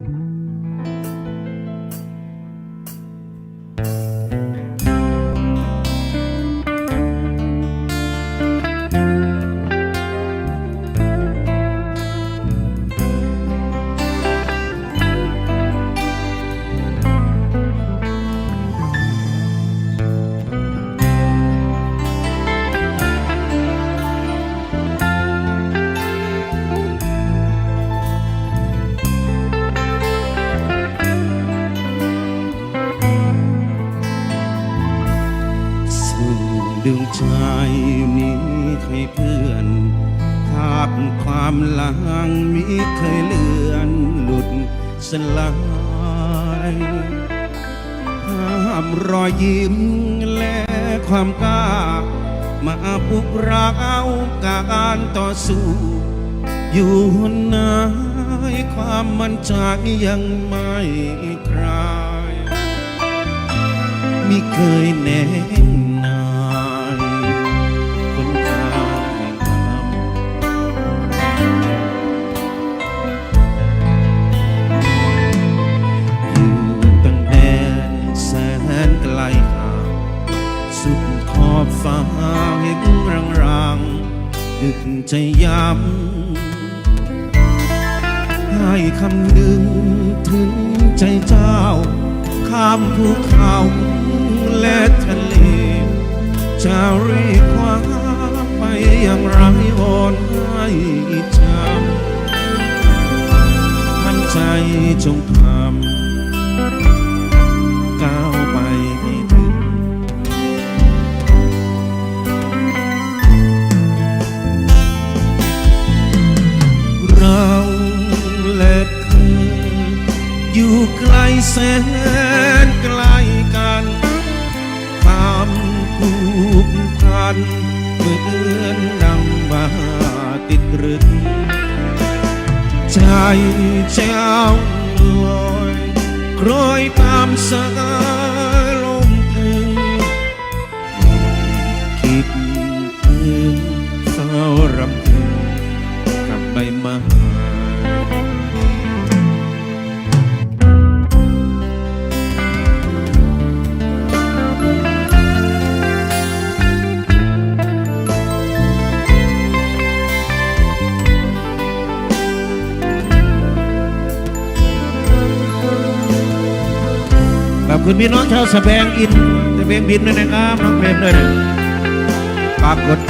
สู่ ดึงใจมีให้เพื่อน ภาพความลังมีเคยเลือนหลุดสลายห้ามรอยยิ้มและความกล้า มาปลุกเราการต่อสู้ อยู่ไหนความมั่นใจยังไม่คลายมิเคยแน่ อบฟ้าเห็นรางรางดึกใจย้ำให้คำนึงถึงใจเจ้า ข้ามภูเขาและทะเล จะรียกว่าไปอย่างไรวอนให้จำมั่นใจจงทำ แสนไกลกันความผูกพันเหมือนดังมาติดรึก ใจเจ้าลอยคล้อยตามสายลมถึงคิดถึงเฝ้ารำพึงกับใบไม้ อบคุณพี่น้องชาวสะแบงอินสะแบงบินด้วยนะครับน้องเพรมด้วยนะฝากกด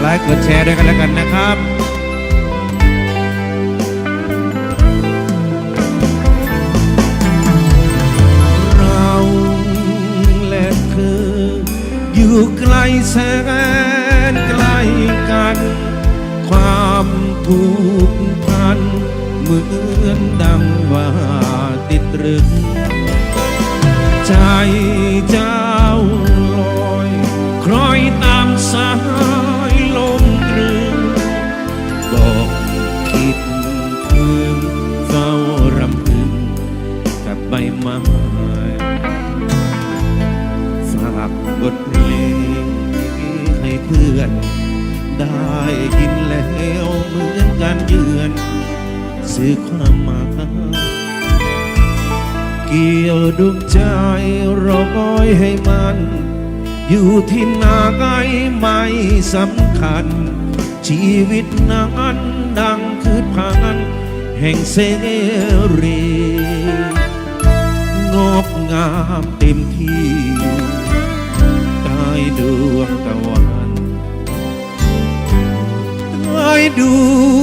ไลค์กดแชร์ด้วยกันแล้วกันนะครับเราและเธออยู่ไกลแสนไกลกัน ความผูกพันเหมือน ม้ฝากบทเพลงให้เพื่อน ได้ยินแล้วเหมือนการเยือน สื่อความหมายเกี่ยวดวงใจรอคอยให้มัน อยู่ที่ไหนไม่สำคัญ ชีวิตนั้นดังคือพันแห่งเสรี งบงามเต็มที่ใต้ดวงตะวันใต้ดวง